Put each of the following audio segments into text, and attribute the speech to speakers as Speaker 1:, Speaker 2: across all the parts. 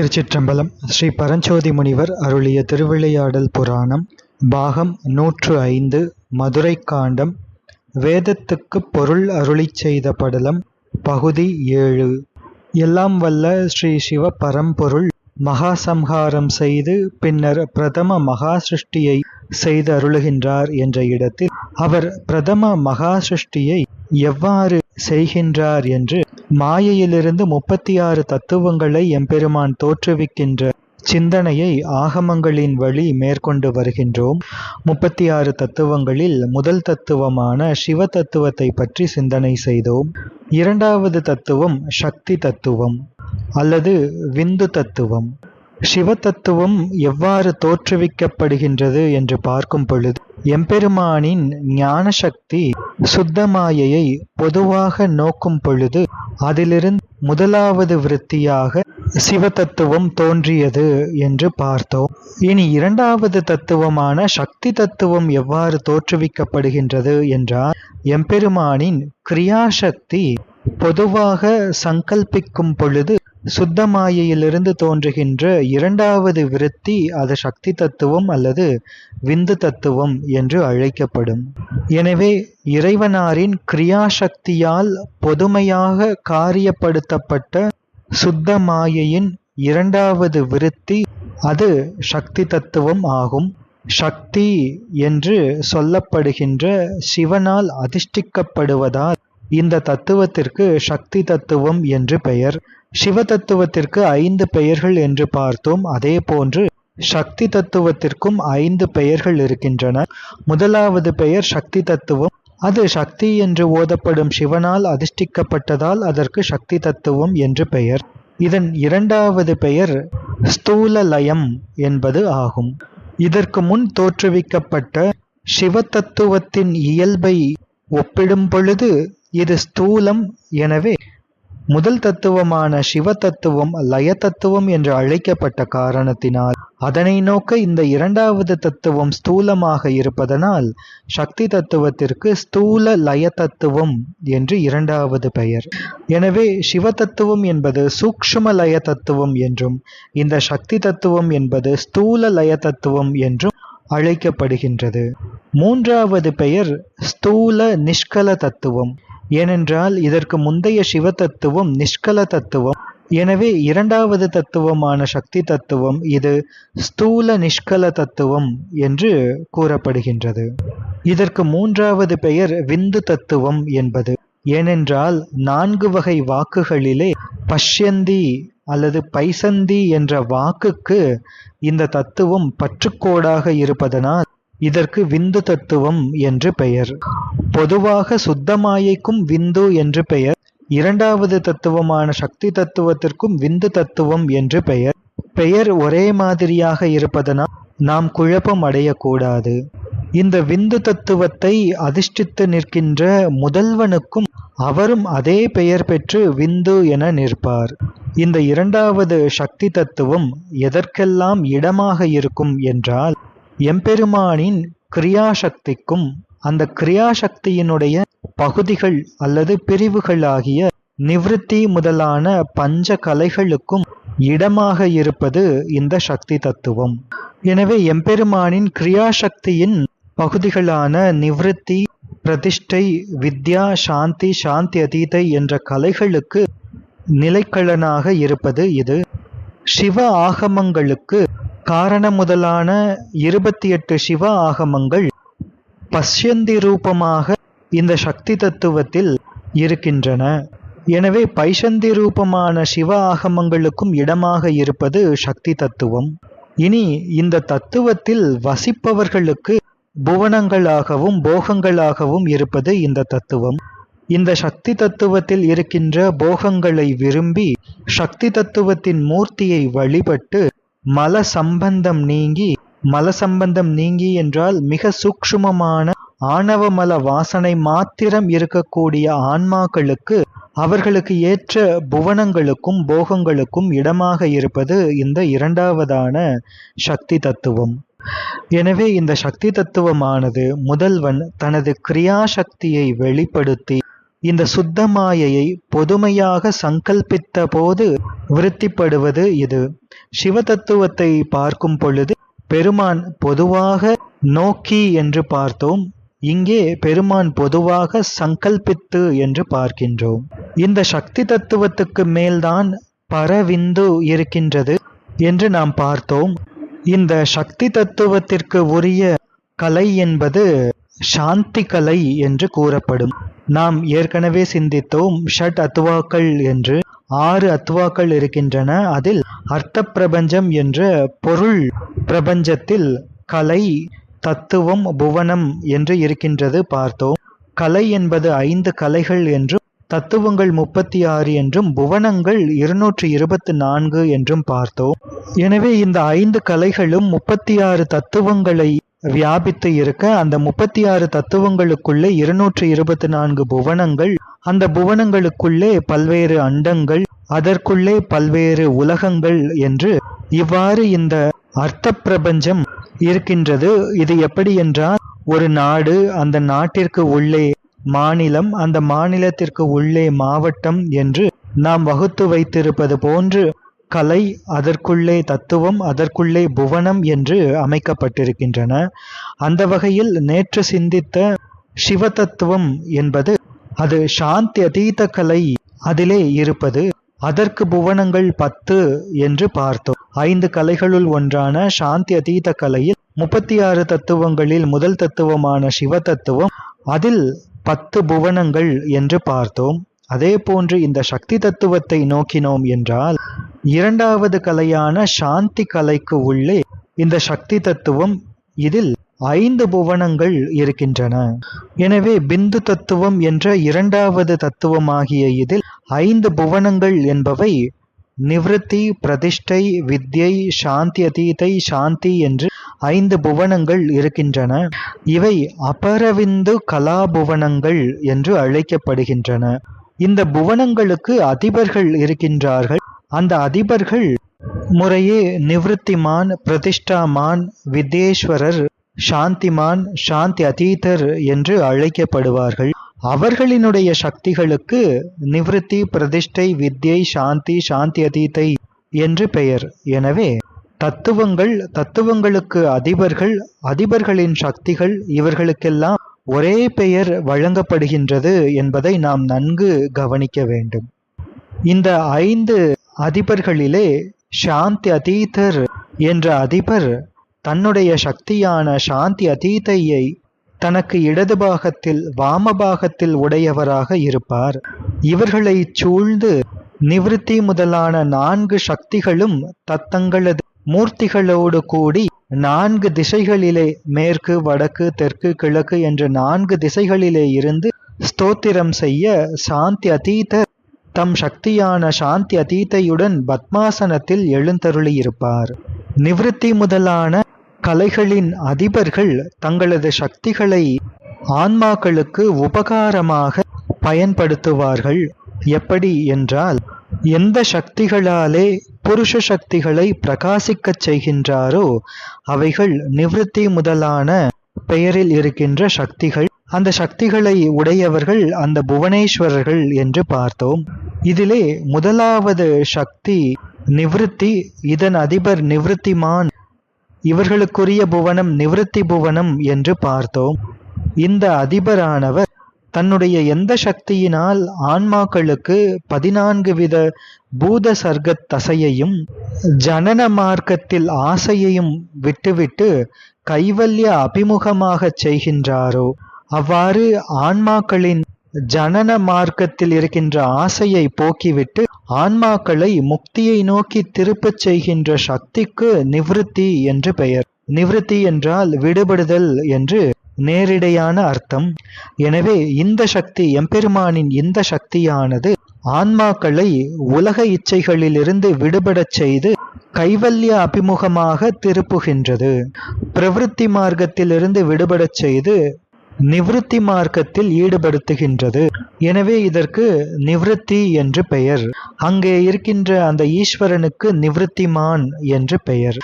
Speaker 1: திருச்சிற்றம்பலம் ஸ்ரீ பரஞ்சோதி முனிவர் அருளிய திருவிளையாடல் புராணம் பாகம் நூற்று ஐந்து மதுரை காண்டம் வேதத்துக்குப் பொருள் அருளிச் செய்த படலம் பகுதி ஏழு. எல்லாம் வல்ல ஸ்ரீ சிவ பரம்பொருள் மகாசம்ஹாரம் செய்து பின்னர் பிரதம மகா சிருஷ்டியை செய்து அருளுகின்றார் என்ற இடத்தில் அவர் பிரதம மகா சிருஷ்டியை எவ்வாறு செய்கின்றார் என்று மாயையிலிருந்து முப்பத்தி ஆறு தத்துவங்களை எம்பெருமான் தோற்றுவிக்கின்ற சிந்தனையை ஆகமங்களின் வழி மேற்கொண்டு வருகின்றோம். முப்பத்தி ஆறு தத்துவங்களில் முதல் தத்துவமான சிவ தத்துவத்தை பற்றி சிந்தனை செய்தோம். இரண்டாவது தத்துவம் சக்தி தத்துவம் அல்லது விந்து தத்துவம். சிவ தத்துவம் எவ்வாறு தோற்றுவிக்கப்படுகின்றது என்று பார்க்கும் பொழுது எம்பெருமானின் ஞான சக்தி சுத்தமாயையை பொதுவாக நோக்கும் பொழுது அதிலிருந்து முதலாவது விருத்தியாக சிவ தத்துவம் தோன்றியது என்று பார்த்தோம். இனி இரண்டாவது தத்துவமான சக்தி தத்துவம் எவ்வாறு தோற்றுவிக்கப்படுகின்றது என்றால் எம்பெருமானின் கிரியாசக்தி பொதுவாக சங்கல்பிக்கும் பொழுது சுத்தமாயையிலிருந்து தோன்றுகின்ற இரண்டாவது விருத்தி அது சக்தி தத்துவம் அல்லது விந்து தத்துவம் என்று அழைக்கப்படும். எனவே இறைவனாரின் கிரியாசக்தியால் பொதுமையாக காரியப்படுத்தப்பட்ட சுத்த மாயையின் இரண்டாவது விருத்தி அது சக்தி தத்துவம் ஆகும். சக்தி என்று சொல்லப்படுகின்ற சிவனால் அதிஷ்டிக்கப்படுவதால் இந்த தத்துவத்திற்கு சக்தி தத்துவம் என்று பெயர். சிவ தத்துவத்திற்கு ஐந்து பெயர்கள் என்று பார்த்தோம். அதே போன்று சக்தி தத்துவத்திற்கும் ஐந்து பெயர்கள் இருக்கின்றன. முதலாவது பெயர் சக்தி தத்துவம். அது சக்தி என்று ஓதப்படும் சிவனால் அதிஷ்டிக்கப்பட்டதால் அதற்கு சக்தி தத்துவம் என்று பெயர். இதன் இரண்டாவது பெயர் ஸ்தூல லயம் என்பது ஆகும். இதற்கு முன் தோற்றுவிக்கப்பட்ட சிவ தத்துவத்தின் இயல்பை ஒப்பிடும் பொழுது இது ஸ்தூலம் எனவே முதல் தத்துவமான சிவ தத்துவம் லய தத்துவம் என்று அழைக்கப்பட்ட காரணத்தினால். அதனை நோக்க இந்த இரண்டாவது தத்துவம் ஸ்தூலமாக இருப்பதனால் சக்தி தத்துவத்திற்கு ஸ்தூல லய தத்துவம் என்று இரண்டாவது பெயர். எனவே சிவ தத்துவம் என்பது சூக்ஷ்ம லய தத்துவம் என்றும் இந்த சக்தி தத்துவம் என்பது ஸ்தூல லய தத்துவம் என்றும் அழைக்கப்படுகின்றது. மூன்றாவது பெயர் ஸ்தூல நிஷ்கல தத்துவம். ஏனென்றால் இதற்கு முந்தைய சிவ தத்துவம் நிஷ்கல தத்துவம். எனவே இரண்டாவது தத்துவமான சக்தி தத்துவம் இது ஸ்தூல நிஷ்கல தத்துவம் என்று கூறப்படுகின்றது. இதற்கு மூன்றாவது பெயர் விந்து தத்துவம் என்பது. ஏனென்றால் நான்கு வகை வாக்குகளிலே பஷ்யந்தி அல்லது பைசந்தி என்ற வாக்குக்கு இந்த தத்துவம் பற்றுக்கோடாக இருப்பதனால் இதற்கு விந்து தத்துவம் என்று பெயர். பொதுவாக சுத்தமாயைக்கும் விந்து என்று பெயர். இரண்டாவது தத்துவமான சக்தி தத்துவத்திற்கும் விந்து தத்துவம் என்று பெயர். பெயர் ஒரே மாதிரியாக இருப்பதனால் நாம் குழப்பம் அடையக்கூடாது. இந்த விந்து தத்துவத்தை அதிர்ஷ்டித்து நிற்கின்ற முதல்வனுக்கும் அவரும் அதே பெயர் பெற்று விந்து என நிற்பார். இந்த இரண்டாவது சக்தி தத்துவம் எதற்கெல்லாம் இடமாக இருக்கும் என்றால் எம்பெருமானின் கிரியாசக்திக்கும் அந்த கிரியாசக்தியினுடைய பகுதிகள் அல்லது பிரிவுகளாகிய நிவிருத்தி முதலான பஞ்ச கலைகளுக்கும் இடமாக இருப்பது இந்த சக்தி தத்துவம். எனவே எம்பெருமானின் கிரியாசக்தியின் பகுதிகளான நிவிருத்தி பிரதிஷ்டை வித்யா சாந்தி சாந்தி அதீதை என்ற கலைகளுக்கு நிலைக்களனாக இருப்பது இது. சிவ ஆகமங்களுக்கு காரண முதலான இருபத்தி எட்டு சிவ ஆகமங்கள் பஷ்யந்தி ரூபமாக இந்த சக்தி தத்துவத்தில் இருக்கின்றன. எனவே பைசந்தி ரூபமான சிவ ஆகமங்களுக்கும் இடமாக இருப்பது சக்தி தத்துவம். இனி இந்த தத்துவத்தில் வசிப்பவர்களுக்கு புவனங்களாகவும் போகங்களாகவும் இருப்பது இந்த தத்துவம். இந்த சக்தி தத்துவத்தில் இருக்கின்ற போகங்களை விரும்பி சக்தி தத்துவத்தின் மூர்த்தியை வழிபட்டு மல சம்பந்தம் நீங்கி மல சம்பந்தம் நீங்கி என்றால் மிக சூக்ஷ்மமான ஆணவ மல வாசனை மாத்திரம் இருக்கக்கூடிய ஆன்மாக்களுக்கு அவர்களுக்கு ஏற்ற புவனங்களுக்கும் போகங்களுக்கும் இடமாக இருப்பது இந்த இரண்டாவதான சக்தி தத்துவம். எனவே இந்த சக்தி தத்துவமானது முதல்வன் தனது கிரியாசக்தியை வெளிப்படுத்தி இந்த சுத்த மாயையை பொதுமையாக சங்கல்பித்த போது விருத்திப்படுவது இது. சிவதத்துவத்தை பார்க்கும் பொழுது பெருமான் பொதுவாக நோக்கி என்று பார்த்தோம். இங்கே பெருமான் பொதுவாக சங்கல்பித்து என்று பார்க்கின்றோம். இந்த சக்தி தத்துவத்துக்கு மேல்தான் பரவிந்து இருக்கின்றது என்று நாம் பார்த்தோம். இந்த சக்தி தத்துவத்திற்கு உரிய கலை என்பது சாந்தி கலை என்று கூறப்படும். நாம் ஏற்கனவே சிந்தித்தோம் ஷட் அத்துவாக்கள் என்று. ஆறு அத்துவாக்கள் இருக்கின்றன. அதில் அர்த்த பிரபஞ்சம் என்ற பொருள் பிரபஞ்சத்தில் கலை தத்துவம் புவனம் என்று இருக்கின்றது பார்த்தோம். கலை என்பது ஐந்து கலைகள் என்றும் தத்துவங்கள் முப்பத்தி ஆறு என்றும் புவனங்கள் இருநூற்றி இருபத்தி நான்கு என்றும் பார்த்தோம். எனவே இந்த ஐந்து கலைகளும் முப்பத்தி ஆறு தத்துவங்களை வியாபித்து இருக்க அந்த முப்பத்தி ஆறு தத்துவங்களுக்குள்ளே இருநூற்றி இருபத்தி நான்கு புவனங்கள் அந்த புவனங்களுக்குள்ளே பல்வேறு அண்டங்கள் அதற்குள்ளே பல்வேறு உலகங்கள் என்று இவ்வாறு இந்த அர்த்த பிரபஞ்சம் இருக்கின்றது. இது எப்படி என்றால் ஒரு நாடு அந்த நாட்டிற்கு உள்ளே மாநிலம் அந்த மாநிலத்திற்கு உள்ளே மாவட்டம் என்று நாம் வகுத்து வைத்திருப்பது போன்று கலை அதற்குள்ளே தத்துவம் அதற்குள்ளே புவனம் என்று அமைக்கப்பட்டிருக்கின்றன. அந்த வகையில் நேற்று சிந்தித்த சிவதத்துவம் என்பது அது சாந்தி அதீத கலை அதிலே இருப்பது அதற்கு புவனங்கள் பத்து என்று பார்த்தோம். ஐந்து கலைகளுள் ஒன்றான சாந்தி அதீத கலையில் முப்பத்தி ஆறு தத்துவங்களில் முதல் தத்துவமான சிவ தத்துவம் அதில் பத்து புவனங்கள் என்று பார்த்தோம். அதே போன்று இந்த சக்தி தத்துவத்தை நோக்கினோம் என்றால் இரண்டாவது கலையான சாந்தி கலைக்கு உள்ளே இந்த சக்தி தத்துவம் இதில் ஐந்து புவனங்கள் இருக்கின்றன. எனவே பிந்து தத்துவம் என்ற இரண்டாவது தத்துவமாகிய இதில் ஐந்து புவனங்கள் என்பவை நிவிருத்தி பிரதிஷ்டை வித்யை சாந்தி அதீதை சாந்தி என்று ஐந்து புவனங்கள் இருக்கின்றன. இவை அபரவிந்து கலாபுவனங்கள் என்று அழைக்கப்படுகின்றன. இந்த புவனங்களுக்கு அதிபர்கள் இருக்கின்றார்கள். அந்த அதிபர்கள் முறையே நிவிருத்திமான் பிரதிஷ்டாமான் வித்யேஸ்வரர் சாந்திமான் சாந்தி அதீதர் என்று அழைக்கப்படுவார்கள். அவர்களினுடைய சக்திகளுக்கு நிவிருத்தி பிரதிஷ்டை வித்யை சாந்தி சாந்தி அதீதை என்று பெயர். எனவே தத்துவங்கள் தத்துவங்களுக்கு அதிபர்கள் அதிபர்களின் சக்திகள் இவர்களுக்கெல்லாம் ஒரே பெயர் வழங்கப்படுகின்றது என்பதை நாம் நன்கு கவனிக்க வேண்டும். இந்த ஐந்து அதிபர்களிலே சாந்தி அதீதர் என்ற அதிபர் தன்னுடைய சக்தியான சாந்தி அதீதையை தனக்கு இடது பாகத்தில் வாமபாகத்தில் உடையவராக இருப்பார். இவர்களை சூழ்ந்து நிவிருத்தி முதலான நான்கு சக்திகளும் தத்தங்களது மூர்த்திகளோடு கூடி நான்கு திசைகளிலே மேற்கு வடக்கு தெற்கு கிழக்கு என்ற நான்கு திசைகளிலே இருந்து ஸ்தோத்திரம் செய்ய சாந்தி அதீதர் தம் சக்தியான சாந்தி அதீதையுடன் பத்மாசனத்தில் எழுந்தருளியிருப்பார். நிவிருத்தி முதலான கலைகளின் அதிபர்கள் தங்களது சக்திகளை ஆன்மாக்களுக்கு உபகாரமாக பயன்படுத்துவார்கள். எப்படி என்றால் எந்த சக்திகளாலே புருஷ சக்திகளை பிரகாசிக்கச் செய்கின்றாரோ அவைகள் நிவிருத்தி முதலான பெயரில் இருக்கின்ற சக்திகள். அந்த சக்திகளை உடையவர்கள் அந்த புவனேஸ்வரர்கள் என்று பார்த்தோம். இதிலே முதலாவது சக்தி நிவிருத்தி இதன் அதிபர் நிவிருத்திமான். இவர்களுக்குரிய புவனம் நிவிருத்தி புவனம் என்று பார்த்தோம். இந்த அதிபரானவர் தன்னுடைய எந்த சக்தியினால் ஆன்மாக்களுக்கு பதினான்கு வித பூத சர்க்க தசையையும் ஜனன மார்க்கத்தில் ஆசையையும் விட்டுவிட்டு கைவல்ய அபிமுகமாகச் செய்கின்றாரோ அவ்வாறு ஆன்மாக்களின் ஜனன மார்க்கத்தில் இருக்கின்ற ஆசையை போக்கிவிட்டு ஆன்மாக்களை முக்தியை நோக்கி திருப்பச் செய்கின்ற சக்திக்கு நிவிருத்தி என்று பெயர். நிவிருத்தி என்றால் விடுபடுதல் என்று நேரிடையான அர்த்தம். எனவே இந்த சக்தி எம்பெருமானின் இந்த சக்தியானது ஆன்மாக்களை உலக இச்சைகளிலிருந்து விடுபடச் செய்து கைவல்ய அபிமுகமாக திருப்புகின்றது. பிரவிற்த்தி மார்க்கத்திலிருந்து விடுபடச் செய்து நிவிருத்தி மார்க்கத்தில் ஈடுபடுத்துகின்றது. எனவே இதற்கு நிவிருத்தி என்று பெயர். அங்கே இருக்கின்ற அந்த ஈஸ்வரனுக்கு நிவிருத்திமான் என்று பெயர்.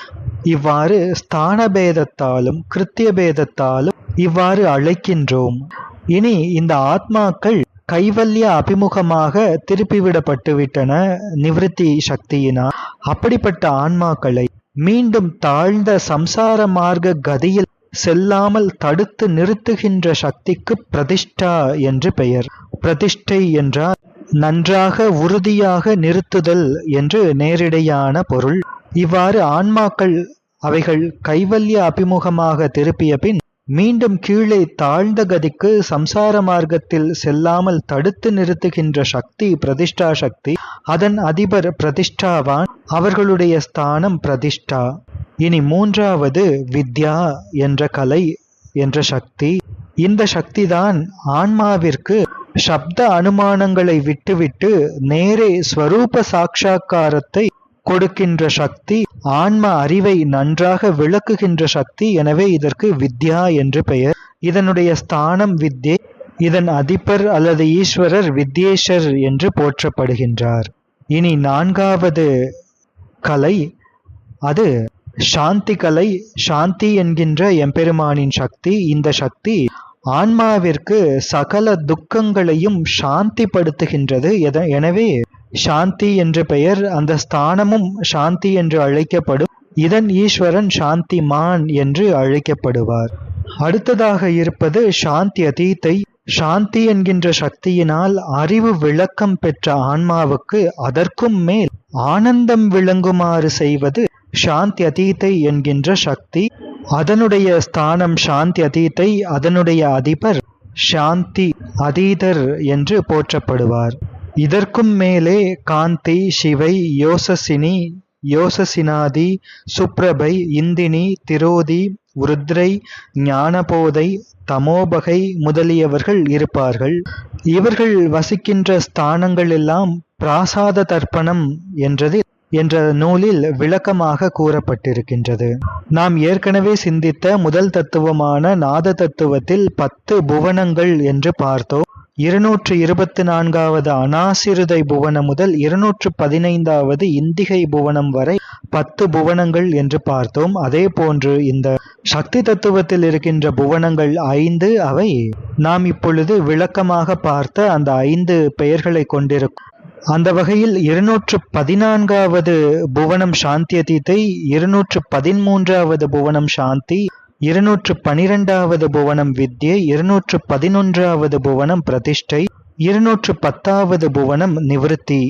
Speaker 1: இவ்வாறு ஸ்தான பேதத்தாலும் கிருத்திய பேதத்தாலும் இவ்வாறு அழைக்கின்றோம். இனி இந்த ஆத்மாக்கள் கைவல்ய அபிமுகமாக திருப்பிவிடப்பட்டுவிட்டன நிவிருத்தி சக்தியினால். அப்படிப்பட்ட ஆன்மாக்களை மீண்டும் தாழ்ந்த சம்சார மார்க்க கதியில் செல்லாமல் தடுத்து நிறுத்துகின்ற சக்திக்கு பிரதிஷ்டா என்று பெயர். பிரதிஷ்டை என்றால் நன்றாக உறுதியாக நிறுத்துதல் என்று நேரிடையான பொருள். இவ்வாறு ஆன்மாக்கள் அவைகள் கைவல்ய அபிமுகமாக திருப்பிய பின் மீண்டும் கீழே தாழ்ந்த கதிக்கு சம்சார மார்க்கத்தில் செல்லாமல் தடுத்து நிறுத்துகின்ற சக்தி பிரதிஷ்டா சக்தி அதன் அதிபர் பிரதிஷ்டாவான் அவர்களுடைய ஸ்தானம் பிரதிஷ்டா. இனி மூன்றாவது வித்யா என்ற கலை என்ற சக்தி. இந்த சக்திதான் ஆன்மாவிற்கு சப்த அனுமானங்களை விட்டுவிட்டு நேரே ஸ்வரூப சாட்சா்காரத்தை கொடுக்கின்ற சக்தி ஆன்ம அறிவை நன்றாக விளக்குகின்ற சக்தி எனவே இதற்கு வித்யா என்று பெயர். இதனுடைய ஸ்தானம் வித்யே இதன் அதிபர் அல்லது ஈஸ்வரர் வித்யேஷர் என்று போற்றப்படுகின்றார். இனி நான்காவது கலை அது சாந்தி கலை சாந்தி என்கின்ற எம்பெருமானின் சக்தி இந்த சக்தி ஆன்மாவிற்கு சகல துக்கங்களையும் சாந்திப்படுத்துகின்றது. எனவே சாந்தி என்ற பெயர் அந்த ஸ்தானமும் சாந்தி என்று அழைக்கப்படும் இதன் ஈஸ்வரன் சாந்தி மான் என்று அழைக்கப்படுவார். அடுத்ததாக இருப்பது சாந்தி அதீத்தை. சாந்தி என்கின்ற சக்தியினால் அறிவு விளக்கம் பெற்ற ஆன்மாவுக்கு அதற்கும் மேல் ஆனந்தம் விளங்குமாறு செய்வது சாந்தி அதீத்தை என்கின்ற சக்தி. அதனுடைய ஸ்தானம் சாந்தி அதீத்தை அதனுடைய அதிபர் சாந்தி அதீதர் என்று போற்றப்படுவார். இதற்கும் மேலே காந்தி சிவை யோசசினி யோசசினாதி சுப்ரபை இந்தினி திரோதி ருத்ரை ஞானபோதை தமோபகை முதலியவர்கள் இருப்பார்கள். இவர்கள் வசிக்கின்ற ஸ்தானங்கள் எல்லாம் பிராசாத தர்ப்பணம் என்றது என்ற நூலில் விளக்கமாக கூறப்பட்டிருக்கின்றது. நாம் ஏற்கனவே சிந்தித்த முதல் தத்துவமான நாத தத்துவத்தில் பத்து புவனங்கள் என்று பார்த்தோம். இருநூற்று இருபத்தி நான்காவது அனாசிருதை புவனம் முதல் இருநூற்று பதினைந்தாவது இந்திகை புவனம் வரை பத்து புவனங்கள் என்று பார்த்தோம். அதே போன்று இந்த சக்தி தத்துவத்தில் இருக்கின்ற புவனங்கள் ஐந்து. அவை நாம் இப்பொழுது விளக்கமாக பார்த்த அந்த ஐந்து பெயர்களை கொண்டிருக்கும். அந்த வகையில் இருநூற்று பதினான்காவது புவனம் சாந்தி அதீத்தை இருநூற்று பதிமூன்றாவது புவனம் சாந்தி இருநூற்று பனிரெண்டாவது புவனம் வித்யை இருநூற்று பதினொன்றாவது புவனம் பிரதிஷ்டை இருநூற்று பத்தாவது புவனம் நிவிருத்தி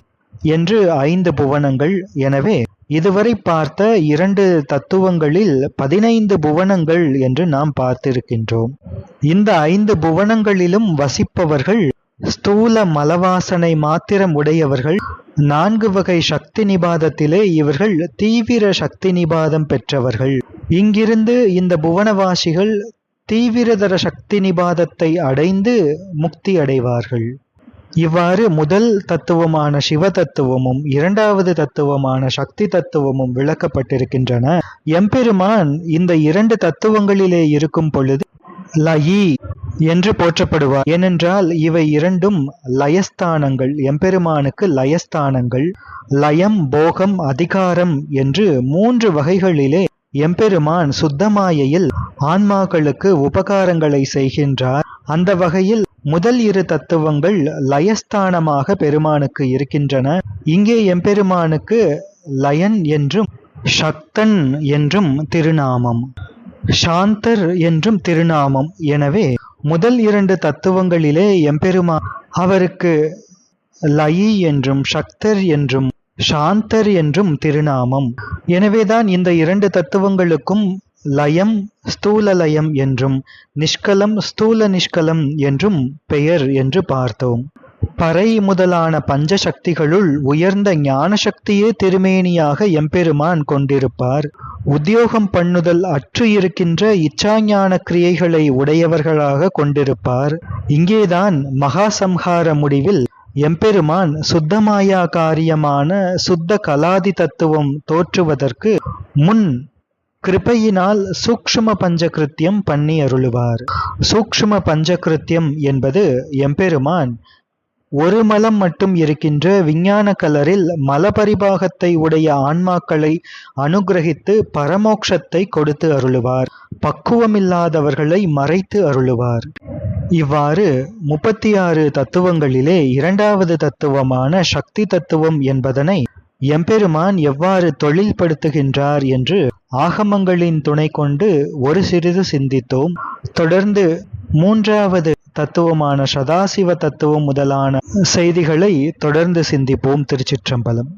Speaker 1: என்று ஐந்து புவனங்கள். எனவே இதுவரை பார்த்த இரண்டு தத்துவங்களில் பதினைந்து புவனங்கள் என்று நாம் பார்த்திருக்கின்றோம். இந்த ஐந்து புவனங்களிலும் வசிப்பவர்கள் ஸ்தூல மலவாசனை மாத்திரம் உடையவர்கள் நான்கு வகை சக்தி நிபாதத்திலே இவர்கள் தீவிர சக்தி நிபாதம் பெற்றவர்கள். இங்கிருந்து இந்த புவனவாசிகள் தீவிரதர சக்தி நிபாதத்தை அடைந்து முக்தி அடைவார்கள். இவ்வாறு முதல் தத்துவமான சிவ தத்துவமும் இரண்டாவது தத்துவமான சக்தி தத்துவமும் விளக்கப்பட்டிருக்கின்றன. எம்பெருமான் இந்த இரண்டு தத்துவங்களிலே இருக்கும் பொழுது லயி என்று போற்றப்படுவார். ஏனென்றால் இவை இரண்டும் லயஸ்தானங்கள். எம்பெருமானுக்கு லயஸ்தானங்கள். லயம் போகம் அதிகாரம் என்று மூன்று வகைகளிலே எம்பெருமான் சுத்தமாயையில் ஆன்மாக்களுக்கு உபகாரங்களை செய்கின்றார். அந்த வகையில் முதல் இரு தத்துவங்கள் லயஸ்தானமாக பெருமானுக்கு இருக்கின்றன. இங்கே எம்பெருமானுக்கு லயன் என்றும் சக்தன் என்றும் திருநாமம் சாந்தர் என்றும் திருநாமம். எனவே முதல் இரண்டு தத்துவங்களிலே எம்பெருமா அவருக்கு லயி என்றும் சக்தர் என்றும் சாந்தர் என்றும் திருநாமம். எனவேதான் இந்த இரண்டு தத்துவங்களுக்கும் லயம் ஸ்தூல லயம் என்றும் நிஷ்கலம் ஸ்தூல நிஷ்கலம் என்றும் பெயர் என்று பார்த்தோம். பறை முதலான பஞ்ச சக்திகளுள் உயர்ந்த ஞான சக்தியே திருமேனியாக எம்பெருமான் கொண்டிருப்பார். உத்தியோகம் பண்ணுதல் அற்று இருக்கின்ற இச்சாஞான கிரியைகளை உடையவர்களாக கொண்டிருப்பார். இங்கேதான் மகாசம்ஹார முடிவில் எம்பெருமான் சுத்தமாயா காரியமான சுத்த கலாதி தத்துவம் தோற்றுவதற்கு முன் கிருப்பையினால் சூக்ஷ்ம பஞ்சகிருத்தியம் பண்ணி அருளுவார். சூக்ஷ்ம பஞ்சகிருத்தியம் என்பது எம்பெருமான் ஒரு மலம் மட்டும் இருக்கின்ற விஞ்ஞான கலரில் மலபரிபாகத்தை உடைய ஆன்மாக்களை அனுகிரகித்து பரமோக்ஷத்தை கொடுத்து அருளுவார். பக்குவமில்லாதவர்களை மறைத்து அருளுவார். இவ்வாறு முப்பத்தி ஆறு தத்துவங்களிலே இரண்டாவது தத்துவமான சக்தி தத்துவம் என்பதனை எம்பெருமான் எவ்வாறு தொழில்படுத்துகின்றார் என்று ஆகமங்களின் துணை கொண்டு ஒரு சிறிது சிந்தித்தோம். தொடர்ந்து மூன்றாவது தத்துவமான சதாசிவ தத்துவம் முதலான செய்திகளை தொடர்ந்து சிந்திப்போம் திருச்சிற்றம்பலம்.